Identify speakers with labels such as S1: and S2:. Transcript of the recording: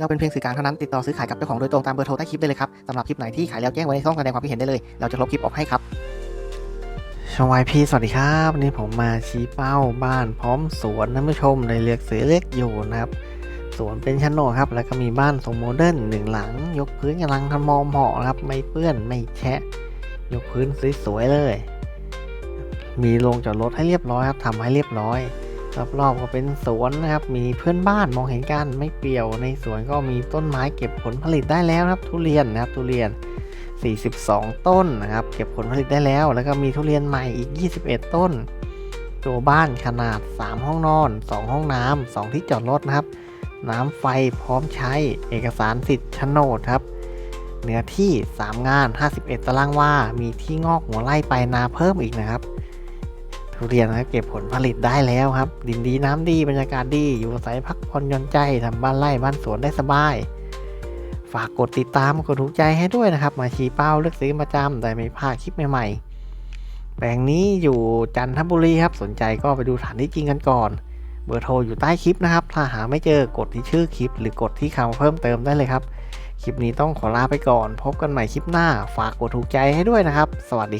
S1: เราเป็นเพียงสื่อกลางเท่านั้นติดต่อซื้อขายกับเจ้าของโดยตรงตามเบอร์โทรใต้คลิปได้เลยครับสำหรับคลิปไหนที่ขายแล้วแจ้งไว้ในช่องแสดงความคิดเห็นได้เลย เราจะลบคลิปออกให้ครับชวายพี่สวัสดีครับวันนี้ผมมาชี้เป้าบ้านพร้อมสวนท่านผู้ชมในเลือกซื้อเลือกอยู่นะครับสวนเป็นชั้นโนครับแล้วก็มีบ้านทรงโมเดิร์นหนึ่งหลัง ยกพื้นกำลังทำมอมเหาะครับไม่เปื้อนไม่แฉะยกพื้นสวยๆเลย มีโรงจอดรถให้เรียบร้อยครับทำให้เรียบร้อย รอบๆก็เป็นสวนนะครับ มีเพื่อนบ้านมองเห็นกันไม่เปี่ยว ในสวนก็มีต้นไม้เก็บผลผลิตได้แล้วครับ ทุเรียนนะครับทุเรียน 42 ต้นนะครับ เก็บผลผลิตได้แล้ว แล้วก็มีทุเรียนใหม่อีก 21 ต้น ตัวบ้านขนาด 3 ห้องนอน 2 ห้องน้ำ2ที่จอดรถนะครับ น้ำไฟพร้อมใช้เอกสารสิทธิ์โฉนดครับเนื้อที่ 3 งาน 51 ตารางวา มีที่งอกหัวไร่ไปนาเพิ่มอีกนะครับ ทุเรียนนะครับเก็บผลผลิตได้แล้วครับ ดินดีน้ำดีบรรยากาศดีอยู่อาศัยพักผ่อนหย่อนใจทำบ้านไร่บ้านสวนได้สบาย ฝากกดติดตามกดถูกใจให้ด้วยนะครับ มาชี้เป้าเลือกซื้อประจำแต่ไม่พลาดคลิปใหม่ๆ แปลงนี้อยู่จันทบุรีครับ สนใจก็ไปดูฐานที่จริงกันก่อน เบอร์โทรอยู่ใต้คลิปนะครับ ถ้าหาไม่เจอกดที่ชื่อคลิป หรือกดที่คำเพิ่มเติมได้เลยครับคลิปนี้ต้องขอลาไปก่อน พบกันใหม่คลิปหน้า ฝากกดถูกใจให้ด้วยนะครับ สวัสดี